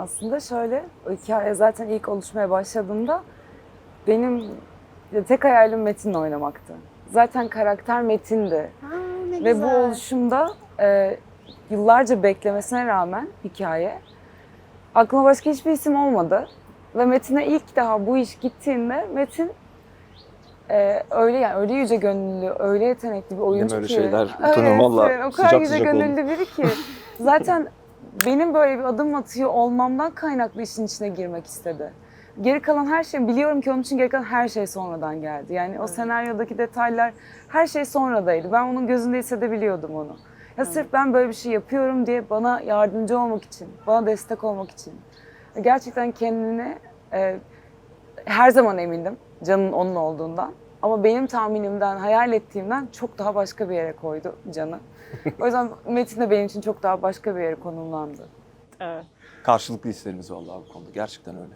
Aslında şöyle, o hikaye zaten ilk oluşmaya başladığında benim tek hayalim Metin'le oynamaktı. Zaten karakter Metin'di. Ha, ne Ve güzel. bu oluşumda e, yıllarca beklemesine rağmen hikaye aklıma başka hiçbir isim olmadı. Ve Metin'e ilk daha bu iş gittiğinde Metin e, öyle yani öyle yüce gönüllü, öyle yetenekli bir oyuncu öyle ki. şeyler? Utanıyorum valla. o kadar Sıcak yüce sıcak gönüllü biri ki. Zaten benim böyle bir adım atıyor olmamdan kaynaklı işin içine girmek istedi. Geri kalan her şey, biliyorum ki onun için geri kalan her şey sonradan geldi. Yani o senaryodaki detaylar, her şey sonradaydı. Ben onun gözünde hissedebiliyordum onu. Ya sırf ben böyle bir şey yapıyorum diye bana yardımcı olmak için, bana destek olmak için. Gerçekten kendini e, her zaman emindim Can'ın onun olduğundan. Ama benim tahminimden, hayal ettiğimden çok daha başka bir yere koydu Can'ı. O yüzden Metin de benim için çok daha başka bir yere konumlandı. Evet. Karşılıklı hislerimiz vallahi bu konuda. Gerçekten öyle.